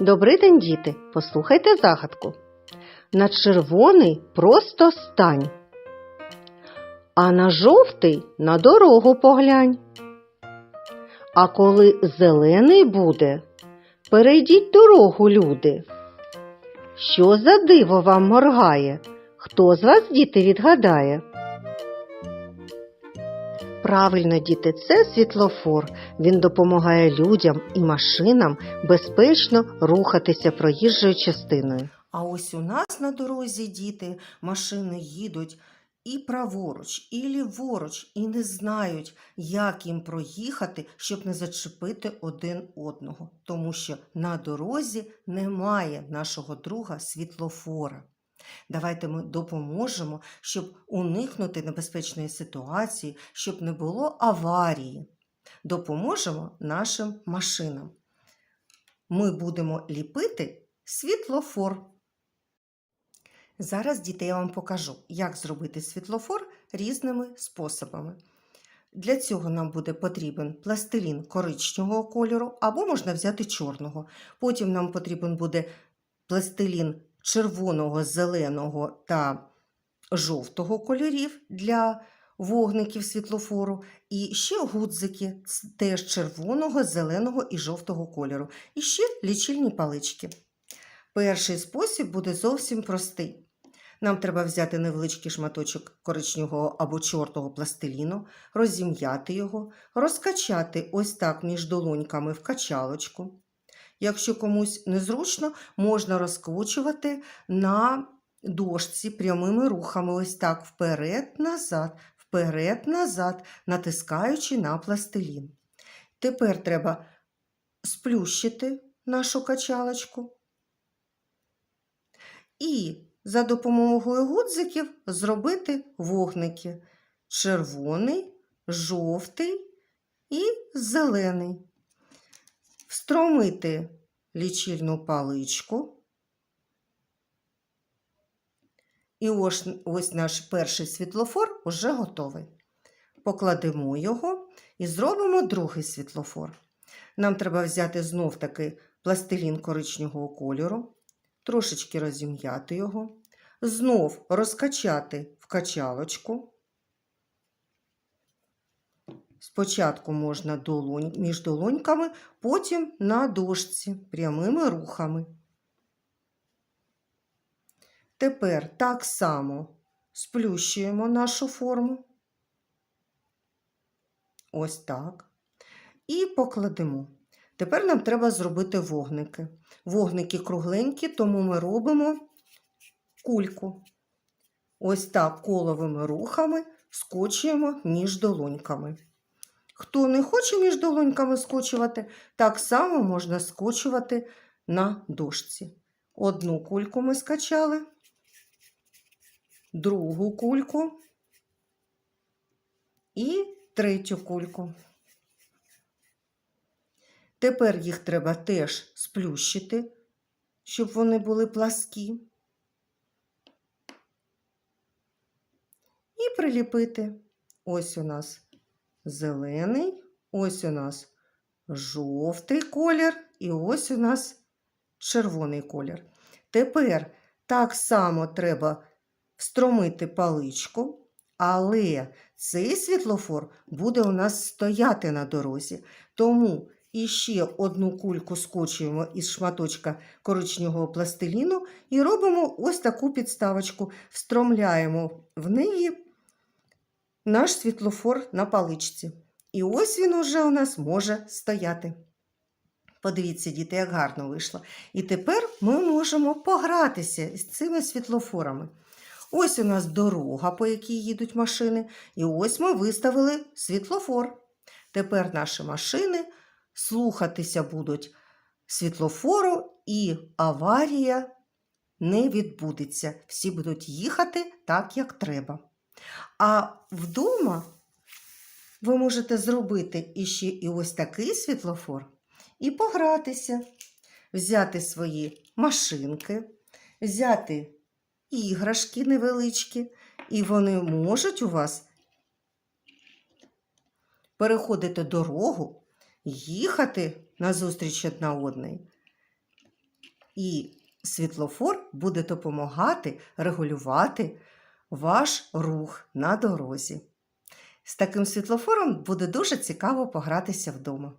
Добрий день, діти. Послухайте загадку. На червоний просто стань, а на жовтий на дорогу поглянь. А коли зелений буде, перейдіть дорогу, люди. Що за диво вам моргає? Хто з вас, діти, відгадає? Правильно, діти, це світлофор. Він допомагає людям і машинам безпечно рухатися проїжджою частиною. А ось у нас на дорозі діти машини їдуть і праворуч, і ліворуч, і не знають, як їм проїхати, щоб не зачепити один одного, тому що на дорозі немає нашого друга світлофора. Давайте ми допоможемо, щоб уникнути небезпечної ситуації, щоб не було аварії. Допоможемо нашим машинам. Ми будемо ліпити світлофор. Зараз, діти, я вам покажу, як зробити світлофор різними способами. Для цього нам буде потрібен пластилін коричневого кольору або можна взяти чорного. Потім нам потрібен буде пластилін червоного, зеленого та жовтого кольорів для вогників світлофору. І ще гудзики теж червоного, зеленого і жовтого кольору. І ще лічильні палички. Перший спосіб буде зовсім простий. Нам треба взяти невеличкий шматочок коричневого або чорного пластиліну, розім'яти його, розкачати ось так між долоньками в качалочку. Якщо комусь незручно, можна розкручувати на дошці прямими рухами, ось так вперед-назад, вперед-назад, натискаючи на пластилін. Тепер треба сплющити нашу качалочку. І за допомогою гудзиків зробити вогники червоний, жовтий і зелений. Встромити лічильну паличку. І ось, ось наш перший світлофор уже готовий. Покладемо його і зробимо другий світлофор. Нам треба взяти знов таки пластилін коричневого кольору, трошечки розім'яти його, знов розкачати в качалочку. Спочатку можна долонь, між долоньками, потім на дошці прямими рухами. Тепер так само сплющуємо нашу форму. Ось так. І покладемо. Тепер нам треба зробити вогники. Вогники кругленькі, тому ми робимо кульку. Ось так коловими рухами скочуємо між долоньками. Хто не хоче між долоньками скочувати, так само можна скочувати на дошці. Одну кульку ми скачали, другу кульку і третю кульку. Тепер їх треба теж сплющити, щоб вони були пласкі. І приліпити. Ось у нас зелений, ось у нас жовтий колір і ось у нас червоний колір. Тепер так само треба встромити паличку, але цей світлофор буде у нас стояти на дорозі. Тому іще одну кульку скочуємо із шматочка коричневого пластиліну і робимо ось таку підставочку, встромляємо в неї наш світлофор на паличці. І ось він уже у нас може стояти. Подивіться, діти, як гарно вийшло. І тепер ми можемо погратися з цими світлофорами. Ось у нас дорога, по якій їдуть машини, і ось ми виставили світлофор. Тепер наші машини слухатися будуть світлофору, і аварія не відбудеться. Всі будуть їхати так, як треба. А вдома ви можете зробити іще і ось такий світлофор і погратися, взяти свої машинки, взяти іграшки невеличкі, і вони можуть у вас переходити дорогу, їхати назустріч одна одної І світлофор буде допомагати регулювати ваш рух на дорозі. З таким світлофором буде дуже цікаво погратися вдома.